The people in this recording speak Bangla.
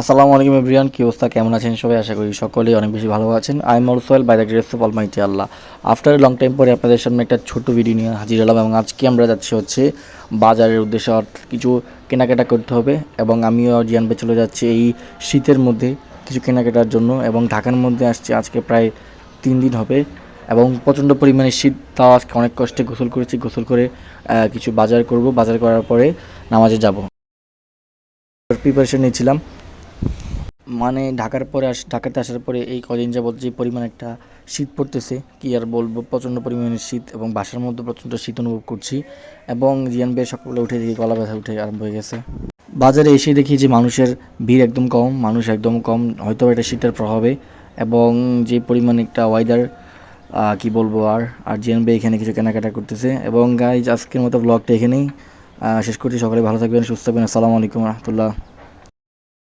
আসসালামু আলাইকুম এভরিয়ান কি অবস্থা? কেমন আছেন সবাই? আশা করি সকলেই অনেক বেশি ভালো আছেন। I am also by the grace of almighty Allah after long time পরে আপনাদের সামনে একটা ছোট্ট ভিডিও নিয়ে হাজির হলাম এবং আজকে আমরা যাচ্ছি হচ্ছে বাজারের উদ্দেশ্যে। কিছু কেনাকাটা করতে হবে এবং আমিও জিয়ান ভাই চলে যাচ্ছি এই শীতের মধ্যে কিছু কেনাকাটার জন্য এবং ঢাকার মধ্যে আসছে আজকে প্রায় তিন দিন হবে এবং প্রচণ্ড পরিমাণে শীত। তাও আজকে অনেক কষ্টে গোসল করেছি। গোসল করে কিছু বাজার করব। বাজার করার পরে নামাজে যাব। প্রিপারেশন নিয়েছিলাম। মানে ঢাকার পরে আস, ঢাকাতে আসার পরে এই কদিন যাবত যে পরিমাণ একটা শীত পড়তেছে, কি আর বলব, প্রচণ্ড পরিমাণে শীত এবং বাসার মধ্যে প্রচণ্ড শীত অনুভব করছি এবং জিয়ান বের সকালে উঠে দেখি গলা ব্যথা উঠে আরম্ভ হয়ে গেছে। বাজারে এসে দেখি যে মানুষের ভিড় একদম কম, মানুষ একদম কম, হয়তো এটা শীতের প্রভাবে এবং যে পরিমাণ একটা ওয়েদার কি বলব আর আর জিয়ান বে এখানে কিছু কেনাকাটা করতেছে এবং গাইজ আজকের মতো ব্লগটা এখানেই শেষ করছি, সকলে ভালো থাকবেন, সুস্থ থাকবেন, আসসালামু আলাইকুম রহমতুল্লাহ।